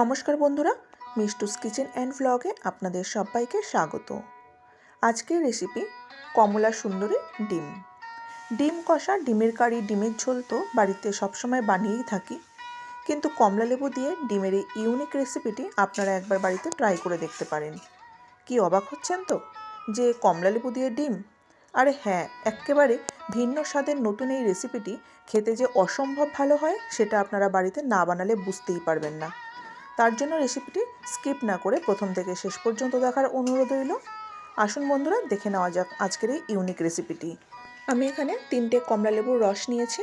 নমস্কার বন্ধুরা, মিষ্টুস kitchen and ভ্লগে আপনাদের সবাইকে স্বাগত। আজকের রেসিপি কমলা সুন্দরী ডিম। ডিম কষা, ডিমের কারি, ডিমের ঝোল তো বাড়িতে সবসময় বানিয়েই থাকি, কিন্তু কমলা লেবু দিয়ে ডিমের এই ইউনিক রেসিপিটি আপনারা একবার বাড়িতে ট্রাই করে দেখতে পারেন। কি অবাক হচ্ছেন তো? যে কমলা লেবু দিয়ে ডিম? আরে হ্যাঁ একেবারে ভিন্ন স্বাদের নতুন এই রেসিপিটি খেতে যে অসম্ভব ভালো হয়, সেটা আপনারা বাড়িতে না বানালে বুঝতেই পারবেন না। তার জন্য রেসিপিটি স্কিপ না করে প্রথম থেকে শেষ পর্যন্ত দেখার অনুরোধ রইল। আসুন বন্ধুরা, দেখে নেওয়া যাক আজকের এই ইউনিক রেসিপিটি আমি এখানে তিনটে কমলা লেবুর রস নিয়েছি,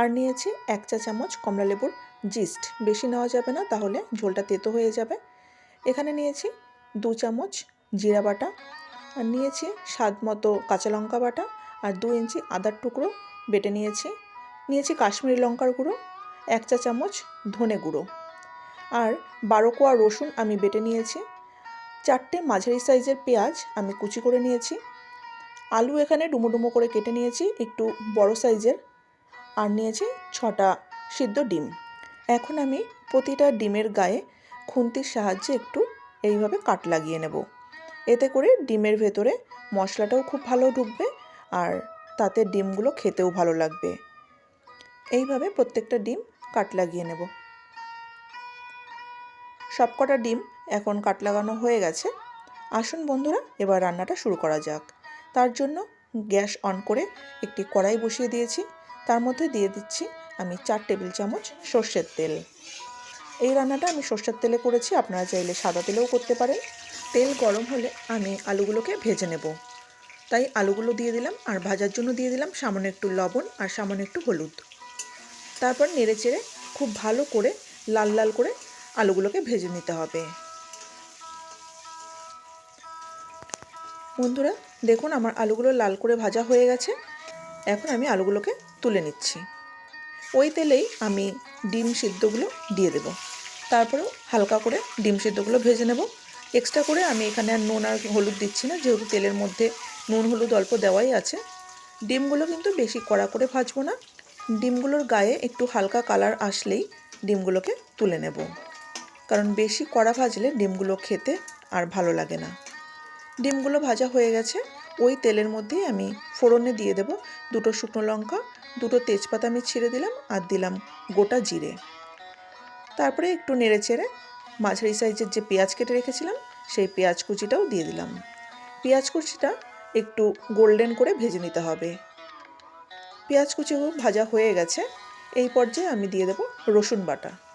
আর নিয়েছি এক চা চামচ কমলা লেবুর জিস্ট বেশি নেওয়া যাবে না, তাহলে ঝোলটা তেতো হয়ে যাবে। এখানে নিয়েছি দু চামচ জিরা বাটা, আর নিয়েছি স্বাদ মতো কাঁচা লঙ্কা বাটা, আর দু ইঞ্চি আদার টুকরো বেটে নিয়েছি। নিয়েছি কাশ্মীরি লঙ্কার গুঁড়ো, এক চা চামচ ধনে গুঁড়ো। আর বারো কোয়া রসুন আমি বেটে নিয়েছি। চারটে মাঝারি সাইজের পেঁয়াজ আমি কুচি করে নিয়েছি। আলু এখানে ডুমো ডুমো করে কেটে নিয়েছি, একটু বড় সাইজের। আর নিয়েছি ছটা সিদ্ধ ডিম। এখন আমি প্রতিটা ডিমের গায়ে খুন্তির সাহায্যে একটু এইভাবে কাট লাগিয়ে নেব। এতে করে ডিমের ভেতরে মশলাটাও খুব ভালো ঢুকবে আর তাতে ডিমগুলো খেতেও ভালো লাগবে। এইভাবে প্রত্যেকটা ডিম কাট লাগিয়ে নেব। সবকটা ডিম এখন কাট লাগানো হয়ে গেছে। আসুন বন্ধুরা, এবার রান্নাটা শুরু করা যাক। তার জন্য গ্যাস অন করে একটি কড়াই বসিয়ে দিয়েছি। তার মধ্যে দিয়ে দিচ্ছি আমি চার টেবিল চামচ সর্ষের তেল। এই রান্নাটা আমি সর্ষের তেলে করেছি, আপনারা চাইলে সাদা তেলেও করতে পারেন। তেল গরম হলে আমি আলুগুলোকে ভেজে নেব। তাই আলুগুলো দিয়ে দিলাম, আর ভাজার জন্য দিয়ে দিলাম সামান্য একটু লবণ আর সামান্য একটু হলুদ। তারপর নেড়ে চেড়ে খুব ভালো করে, লাল লাল করে আলুগুলোকে ভেজে নিতে হবে। বন্ধুরা, দেখুন আমার আলুগুলো লাল করে ভাজা হয়ে গেছে। এখন আমি আলুগুলোকে তুলে নিচ্ছি। ওই তেলেই আমি ডিম সিদ্ধগুলো দিয়ে দেব। তারপরেও হালকা করে ডিম সিদ্ধগুলো ভেজে নেব। এক্সট্রা করে আমি এখানে আর নুন আর হলুদ দিচ্ছি না, যেহেতু তেলের মধ্যে নুন হলুদ অল্প দেওয়াই আছে। ডিমগুলো কিন্তু বেশি কড়া করে ভাজবো না। ডিমগুলোর গায়ে একটু হালকা কালার আসলেই ডিমগুলোকে তুলে নেব। কারণ বেশি কড়া ভাজলে ডিমগুলো খেতে আর ভালো লাগে না। ডিমগুলো ভাজা হয়ে গেছে। ওই তেলের মধ্যেই আমি ফোড়নে দিয়ে দেব দুটো শুকনো লঙ্কা, দুটো তেজপাতা আমি ছিঁড়ে দিলাম আর দিলাম গোটা জিরে। তারপরে একটু নেড়ে চেড়ে মাঝারি সাইজের যে পেঁয়াজ কেটে রেখেছিলাম, সেই পেঁয়াজ কুচিটাও দিয়ে দিলাম। পেঁয়াজ কুচিটা একটু গোল্ডেন করে ভেজে নিতে হবে। পেঁয়াজ কুচিও ভাজা হয়ে গেছে। এই পর্যায়ে আমি দিয়ে দেব রসুন বাটা।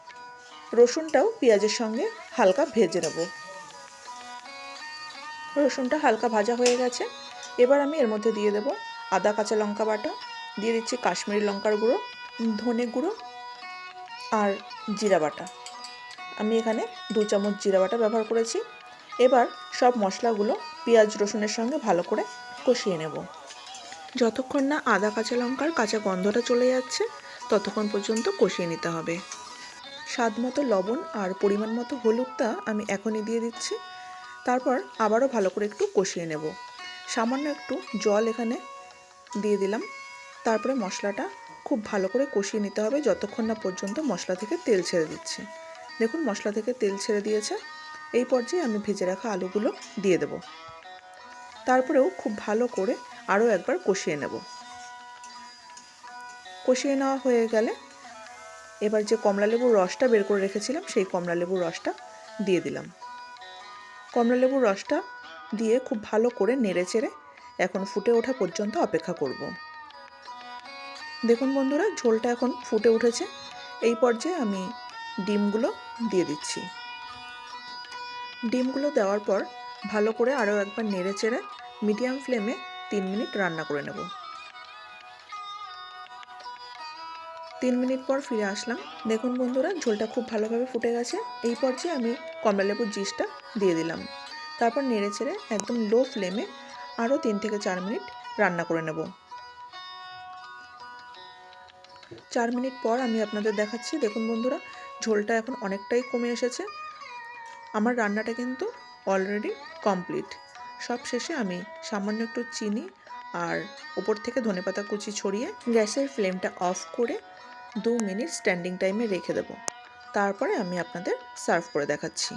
রসুনটাও পেঁয়াজের সঙ্গে হালকা ভেজে নেব। রসুনটা হালকা ভাজা হয়ে গেছে। এবার আমি এর মধ্যে দিয়ে দেব আদা, কাঁচা লঙ্কা বাটা। দিয়ে দিচ্ছি কাশ্মীরি লঙ্কার গুঁড়ো, ধনে গুঁড়ো আর জিরা বাটা। আমি এখানে দু চামচ জিরা বাটা ব্যবহার করেছি। এবার সব মশলাগুলো পেঁয়াজ, রসুনের সঙ্গে ভালো করে কষিয়ে নেব। যতক্ষণ না আদা, কাঁচা লঙ্কার কাঁচা গন্ধটা চলে যাচ্ছে, ততক্ষণ পর্যন্ত কষিয়ে নিতে হবে। স্বাদ মতো লবণ আর পরিমাণ মতো হলুদটা আমি এখনই দিয়ে দিচ্ছি। তারপর আবারও ভালো করে একটু কষিয়ে নেব। সামান্য একটু জল এখানে দিয়ে দিলাম। তারপরে মশলাটা খুব ভালো করে কষিয়ে নিতে হবে যতক্ষণ না পর্যন্ত মশলা থেকে তেল ছেড়ে দিচ্ছে। দেখুন, মশলা থেকে তেল ছেড়ে দিয়েছে। এই পর্যায়ে আমি ভেজে রাখা আলুগুলো দিয়ে দেব। তারপরেও খুব ভালো করে আরও একবার কষিয়ে নেব। কষিয়ে নেওয়া হয়ে গেলে এবার যে কমলালেবুর রসটা বের করে রেখেছিলাম, সেই কমলালেবুর রসটা দিয়ে দিলাম। কমলালেবুর রসটা দিয়ে খুব ভালো করে নেড়ে চেড়ে এখন ফুটে ওঠা পর্যন্ত অপেক্ষা করব। দেখুন বন্ধুরা, ঝোলটা এখন ফুটে উঠেছে। এই পর্যায়ে আমি ডিমগুলো দিয়ে দিচ্ছি। ডিমগুলো দেওয়ার পর ভালো করে আরও একবার নেড়ে চেড়ে মিডিয়াম ফ্লেমে তিন মিনিট রান্না করে নেব। তিন মিনিট পর ফিরে আসলাম। দেখুন বন্ধুরা, ঝোলটা খুব ভালোভাবে ফুটে গেছে। এই পর্যায়ে আমি কমলালেবুর জিসটা দিয়ে দিলাম। তারপর নেড়ে চেড়ে একদম লো ফ্লেমে আরও তিন থেকে চার মিনিট রান্না করে নেব। চার মিনিট পর আমি আপনাদের দেখাচ্ছি। দেখুন বন্ধুরা, ঝোলটা এখন অনেকটাই কমে এসেছে। আমার রান্নাটা কিন্তু অলরেডি কমপ্লিট। সব শেষে আমি সামান্য একটু চিনি আর উপর থেকে ধনেপাতা কুচি ছড়িয়ে গ্যাসের ফ্লেমটা অফ করে দু মিনিট স্ট্যান্ডিং টাইমে রেখে দেবো। তারপরে আমি আপনাদের সার্ভ করে দেখাচ্ছি।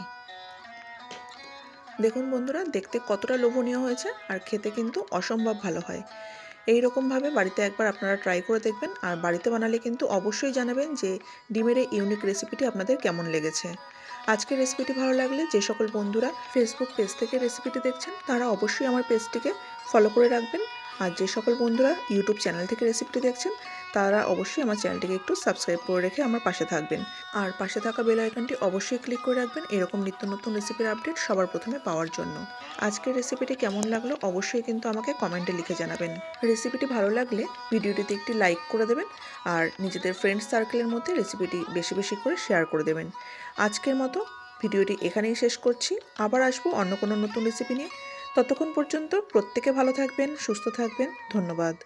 দেখুন বন্ধুরা, দেখতে কতটা লোভনীয় হয়েছে আর খেতে কিন্তু অসম্ভব ভালো হয়। এই রকমভাবে বাড়িতে একবার আপনারা ট্রাই করে দেখবেন আর বাড়িতে বানালে কিন্তু অবশ্যই জানাবেন যে ডিমের এই ইউনিক রেসিপিটি আপনাদের কেমন লেগেছে। আজকের রেসিপিটি ভালো লাগলে যে সকল বন্ধুরা ফেসবুক পেজ থেকে রেসিপিটি দেখছেন, তারা অবশ্যই আমার পেজটিকে ফলো করে রাখবেন। আর যে সকল বন্ধুরা ইউটিউব চ্যানেল থেকে রেসিপিটি দেখছেন তারা অবশ্যই আমার চ্যানেলটিকে একটু সাবস্ক্রাইব করে রেখে আমার পাশে থাকবেন। আর পাশে থাকা বেল আইকনটি অবশ্যই ক্লিক করে রাখবেন এরকম নিত্য নতুন রেসিপির আপডেট সবার প্রথমে পাওয়ার জন্য। আজকের রেসিপিটি কেমন লাগল অবশ্যই কিন্তু আমাকে কমেন্টে লিখে জানাবেন। রেসিপিটি ভালো লাগলে ভিডিওটিতে একটি লাইক করে দেবেন আর নিজেদের ফ্রেন্ড সার্কেলের মধ্যে রেসিপিটি বেশি বেশি করে শেয়ার করে দেবেন। আজকের মতো ভিডিওটি এখানেই শেষ করছি। আবার আসব অন্য কোনো নতুন রেসিপি নিয়ে। ততক্ষণ পর্যন্ত প্রত্যেকে ভালো থাকবেন, সুস্থ থাকবেন। ধন্যবাদ।